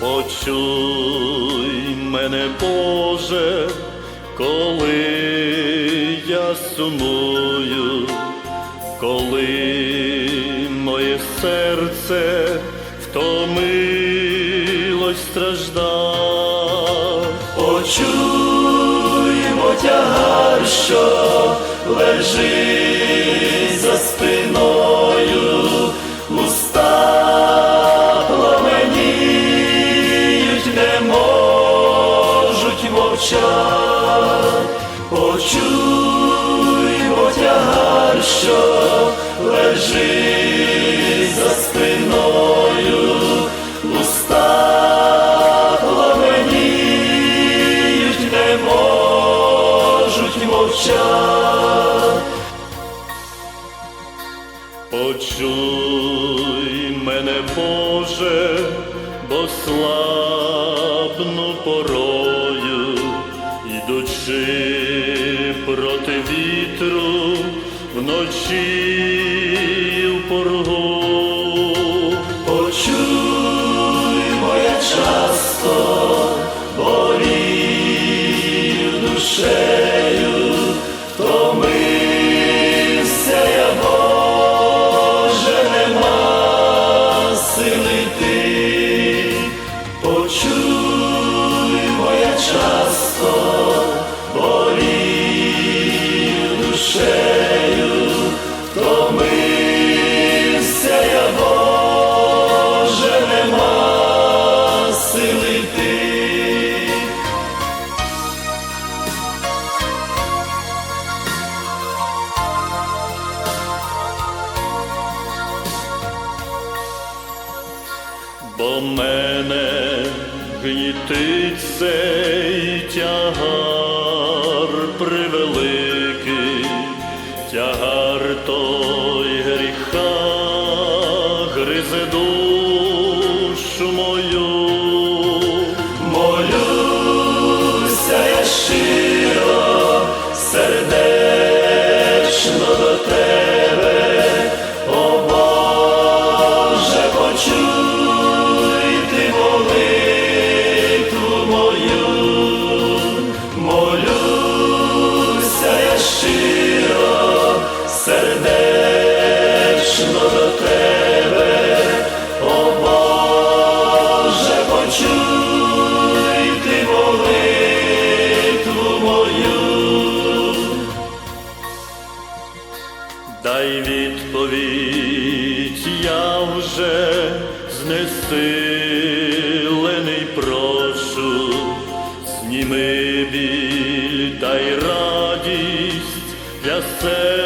Почуй мене, Боже, коли я сумую, коли моє серце втомилось страждав. Почуємо тягар, що лежить мовчать. Почуємо тягар, що лежить за спиною, уста пламеніють, не можуть мовчать. Почуй мене, Боже, бо слабну порою, вночі в поргу. Почуй моя часто мене гнітить цей тягар відповідь, я вже знесилений прошу, зніми біль, дай радість для серця